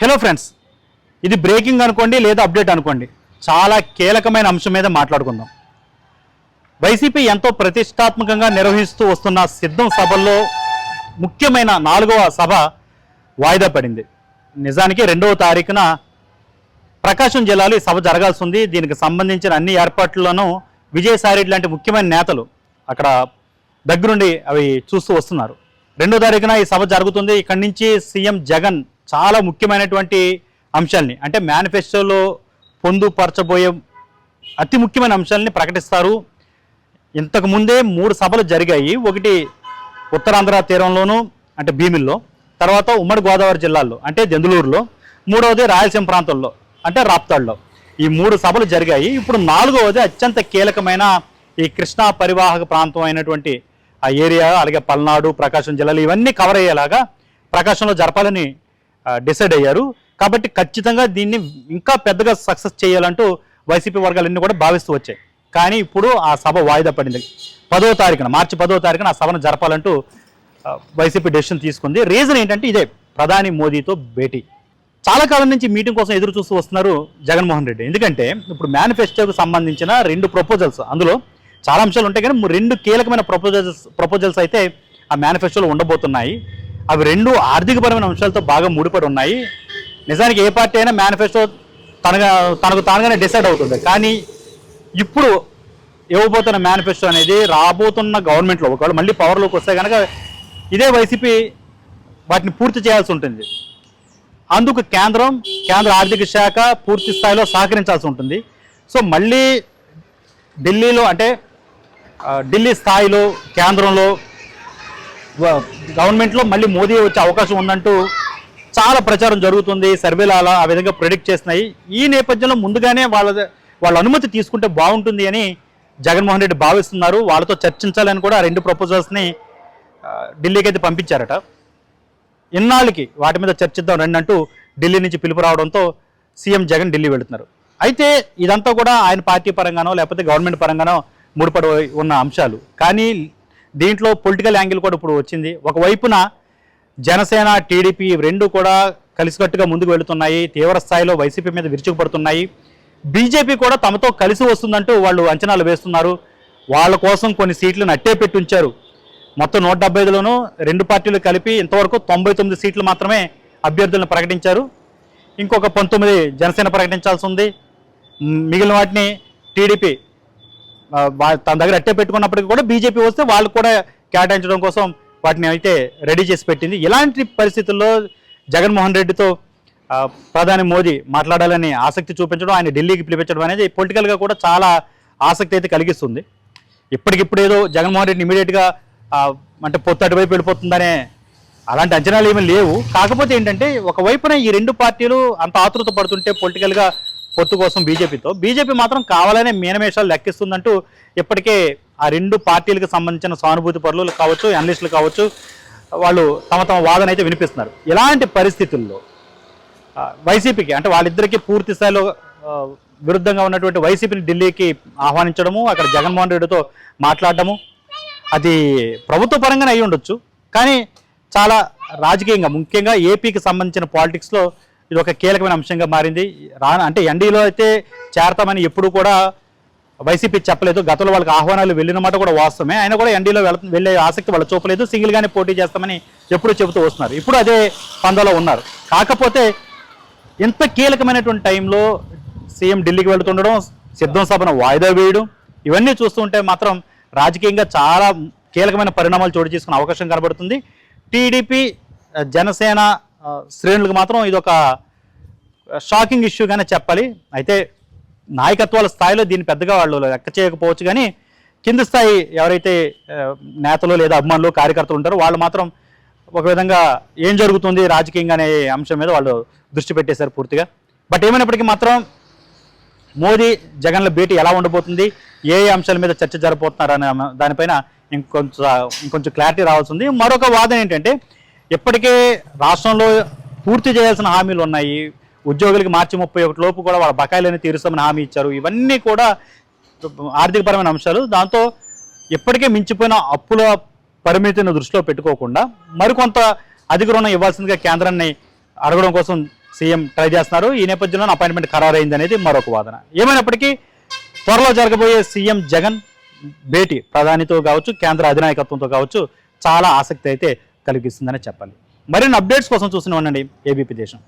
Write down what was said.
Hello friends ఇది breaking అనుకోండి లేదా అప్డేట్ అనుకోండి. చాలా కీలకమైన అంశం మీద మాట్లాడుకుందాం. వైసీపీ ఎంతో ప్రతిష్టాత్మకంగా నిర్వహిస్తూ వస్తున్న సిద్ధం సభల్లో ముఖ్యమైన నాలుగవ సభ వాయిదా పడింది. నిజానికి రెండవ తారీఖున ప్రకాశం జిల్లాలో ఈ సభ జరగాల్సి ఉంది. దీనికి సంబంధించిన అన్ని ఏర్పాట్లను విజయసాయి లాంటి ముఖ్యమైన నేతలు అక్కడ దగ్గరుండి అవి చూస్తూ వస్తున్నారు. రెండో తారీఖున ఈ సభ జరుగుతుంది. ఇక్కడి నుంచి సీఎం జగన్ చాలా ముఖ్యమైనటువంటి అంశాలని అంటే మేనిఫెస్టోలో పొందుపరచబోయే అతి ముఖ్యమైన అంశాలని ప్రకటిస్తారు. ఇంతకుముందే మూడు సభలు జరిగాయి. ఒకటి ఉత్తరాంధ్ర తీరంలోను అంటే భీమిల్లో తర్వాత ఉమ్మడి గోదావరి జిల్లాల్లో అంటే దెందులూరులో మూడవది రాయలసీమ ప్రాంతంలో అంటే రాప్తాడులో. ఈ మూడు సభలు జరిగాయి. ఇప్పుడు నాలుగవది అత్యంత కీలకమైన ఈ కృష్ణా పరివాహక ప్రాంతం అయినటువంటి ఆ ఏరియా అలాగే పల్నాడు ప్రకాశం జిల్లాలు ఇవన్నీ కవర్ అయ్యేలాగా ప్రకాశంలో జరపాలని డిసైడ్ అయ్యారు. కాబట్టి ఖచ్చితంగా దీన్ని ఇంకా పెద్దగా సక్సెస్ చేయాలంటూ వైసీపీ వర్గాలన్నీ కూడా భావిస్తూ వచ్చాయి. కానీ ఇప్పుడు ఆ సభ వాయిదా పడింది. పదో తారీఖున మార్చి పదో తారీఖున ఆ సభను జరపాలంటూ వైసీపీ డెసిషన్ తీసుకుంది. రీజన్ ఏంటంటే ఇదే ప్రధాని మోదీతో భేటీ. చాలా కాలం నుంచి మీటింగ్ కోసం ఎదురు చూస్తూ వస్తున్నారు జగన్మోహన్ రెడ్డి. ఎందుకంటే ఇప్పుడు మేనిఫెస్టోకు సంబంధించిన రెండు ప్రపోజల్స్ అందులో చాలా అంశాలు ఉంటాయి కానీ రెండు కీలకమైన ప్రపోజల్స్ ప్రపోజల్స్ అయితే ఆ మేనిఫెస్టోలో ఉండబోతున్నాయి. అవి రెండు ఆర్థికపరమైన అంశాలతో బాగా ముడిపడి ఉన్నాయి. నిజానికి ఏ పార్టీ అయినా మేనిఫెస్టో తనగా తనకు తానుగానే డిసైడ్ అవుతుంది. కానీ ఇప్పుడు ఇవ్వబోతున్న మేనిఫెస్టో అనేది రాబోతున్న గవర్నమెంట్లో ఒకవేళ మళ్ళీ పవర్లోకి వస్తే కనుక ఇదే వైసీపీ వాటిని పూర్తి చేయాల్సి ఉంటుంది. అందుకు కేంద్రం కేంద్ర ఆర్థిక శాఖ పూర్తి స్థాయిలో సహకరించాల్సి ఉంటుంది. సో మళ్ళీ ఢిల్లీలో అంటే ఢిల్లీ స్థాయిలో కేంద్రంలో గవర్నమెంట్లో మళ్ళీ మోదీ వచ్చే అవకాశం ఉందంటూ చాలా ప్రచారం జరుగుతుంది. సర్వేలు అలా ఆ విధంగా ప్రిడిక్ట్ చేస్తున్నాయి. ఈ నేపథ్యంలో ముందుగానే వాళ్ళ వాళ్ళ అనుమతి తీసుకుంటే బాగుంటుంది అని జగన్మోహన్ రెడ్డి భావిస్తున్నారు. వాళ్ళతో చర్చించాలని కూడా రెండు ప్రపోజల్స్ని ఢిల్లీకి అయితే పంపించారట. ఇన్నాళ్ళకి వాటి మీద చర్చిద్దాం రండి అంటూ ఢిల్లీ నుంచి పిలుపు రావడంతో సీఎం జగన్ ఢిల్లీ వెళుతున్నారు. అయితే ఇదంతా కూడా ఆయన పార్టీ పరంగానో లేకపోతే గవర్నమెంట్ పరంగానో ముడిపడి ఉన్న అంశాలు. కానీ దీంట్లో పొలిటికల్ యాంగిల్ కూడా ఇప్పుడు వచ్చింది. ఒకవైపున జనసేన టీడీపీ ఇవి రెండు కూడా కలిసికట్టుగా ముందుకు వెళుతున్నాయి. తీవ్ర స్థాయిలో వైసీపీ మీద విరుచుకుపడుతున్నాయి. బీజేపీ కూడా తమతో కలిసి వస్తుందంటూ వాళ్ళు అంచనాలు వేస్తున్నారు. వాళ్ళ కోసం కొన్ని సీట్లను అట్టే పెట్టి ఉంచారు మొత్తం నూట డెబ్బై ఐదులోనూ రెండు పార్టీలు కలిపి ఇంతవరకు తొంభై తొమ్మిది సీట్లు మాత్రమే అభ్యర్థులను ప్రకటించారు. ఇంకొక పంతొమ్మిది జనసేన ప్రకటించాల్సి ఉంది. మిగిలిన వాటిని టీడీపీ తన దగ్గర అట్టే పెట్టుకున్నప్పటికీ కూడా బీజేపీ వస్తే వాళ్ళు కూడా కేటాయించడం కోసం వాటిని అయితే రెడీ చేసి పెట్టింది. ఇలాంటి పరిస్థితుల్లో జగన్మోహన్ రెడ్డితో ప్రధాని మోదీ మాట్లాడాలని ఆసక్తి చూపించడం ఆయన ఢిల్లీకి పిలిపించడం అనేది పొలిటికల్గా కూడా చాలా ఆసక్తి అయితే కలిగిస్తుంది. ఇప్పటికిప్పుడు ఏదో జగన్మోహన్ రెడ్డి ఇమీడియట్గా అంటే పొత్తు అటువైపు వెళ్ళిపోతుందనే అలాంటి అంచనాలు ఏమీ లేవు. కాకపోతే ఏంటంటే ఒకవైపున ఈ రెండు పార్టీలు అంత ఆతృత పడుతుంటే పొలిటికల్గా పొత్తు కోసం బీజేపీతో. బీజేపీ మాత్రం కావాలనే మీనమేషాలు లెక్కిస్తుందంటూ ఇప్పటికే ఆ రెండు పార్టీలకు సంబంధించిన సానుభూతి పరులు కావచ్చు అనలిస్టులు కావచ్చు వాళ్ళు తమ తమ వాదన అయితే వినిపిస్తున్నారు. ఇలాంటి పరిస్థితుల్లో వైసీపీకి అంటే వాళ్ళిద్దరికీ పూర్తి స్థాయిలో విరుద్ధంగా ఉన్నటువంటి వైసీపీని ఢిల్లీకి ఆహ్వానించడము అక్కడ జగన్మోహన్ రెడ్డితో మాట్లాడడము అది ప్రభుత్వ పరంగానే అయి ఉండొచ్చు. కానీ చాలా రాజకీయంగా ముఖ్యంగా ఏపీకి సంబంధించిన పాలిటిక్స్లో ఇది ఒక కీలకమైన అంశంగా మారింది. రా అంటే ఎన్డీలో అయితే చేరతామని ఎప్పుడు కూడా వైసీపీ చెప్పలేదు. గతంలో వాళ్ళకి ఆహ్వానాలు వెళ్ళిన మాట కూడా వాస్తవమే. ఆయన కూడా ఎన్డీలో వెళ్ళే ఆసక్తి వాళ్ళు చూపలేదు సింగిల్గానే పోటీ చేస్తామని ఎప్పుడు చెబుతూ వస్తున్నారు. ఇప్పుడు అదే పందాలో ఉన్నారు. కాకపోతే ఇంత కీలకమైనటువంటి టైంలో సీఎం ఢిల్లీకి వెళ్తుండడం సిద్ధం సభను వాయిదా వేయడం ఇవన్నీ చూస్తుంటే మాత్రం రాజకీయంగా చాలా కీలకమైన పరిణామాలు చోటు చేసుకునే అవకాశం కనబడుతుంది. టీడీపీ జనసేన శ్రేణులకు మాత్రం ఇదొక షాకింగ్ ఇష్యూగానే చెప్పాలి. అయితే నాయకత్వాల స్థాయిలో దీన్ని పెద్దగా వాళ్ళు లెక్క చేయకపోవచ్చు కానీ కింది స్థాయి ఎవరైతే నేతలు లేదా అభిమానులు కార్యకర్తలు ఉంటారో వాళ్ళు మాత్రం ఒక విధంగా ఏం జరుగుతుంది రాజకీయంగా అనే అంశం మీద వాళ్ళు దృష్టి పెట్టేశారు పూర్తిగా. బట్ ఏమైనప్పటికీ మాత్రం మోదీ జగన్ల భేటీ ఎలా ఉండబోతుంది ఏ ఏ అంశాల మీద చర్చ జరబోతున్నారు అనే దానిపైన ఇంకొంచెం ఇంకొంచెం క్లారిటీ రావాల్సి ఉంది. మరొక వాదన ఏంటంటే ఇప్పటికే రాష్ట్రంలో పూర్తి చేయాల్సిన హామీలు ఉన్నాయి. ఉద్యోగులకి మార్చి ముప్పై ఒకటి లోపు కూడా వాళ్ళ బకాయిలని తీరుస్తామని హామీ ఇచ్చారు. ఇవన్నీ కూడా ఆర్థికపరమైన అంశాలు. దాంతో ఇప్పటికే మించిపోయిన అప్పుల పరిమితిని దృష్టిలో పెట్టుకోకుండా మరికొంత అధిక రుణం ఇవ్వాల్సిందిగా కేంద్రాన్ని అడగడం కోసం సీఎం ట్రై చేస్తున్నారు. ఈ నేపథ్యంలో అపాయింట్మెంట్ ఖరారైంది అనేది మరొక వాదన. ఏమైనప్పటికీ త్వరలో జరగబోయే సీఎం జగన్ భేటీ ప్రధానితో కావచ్చు కేంద్ర అధినాయకత్వంతో కావచ్చు చాలా ఆసక్తి అయితే కలిగిస్తుందని చెప్పాలి. మరిన్ని అప్డేట్స్ కోసం చూస్తూనే ఏబీపీ దేశం.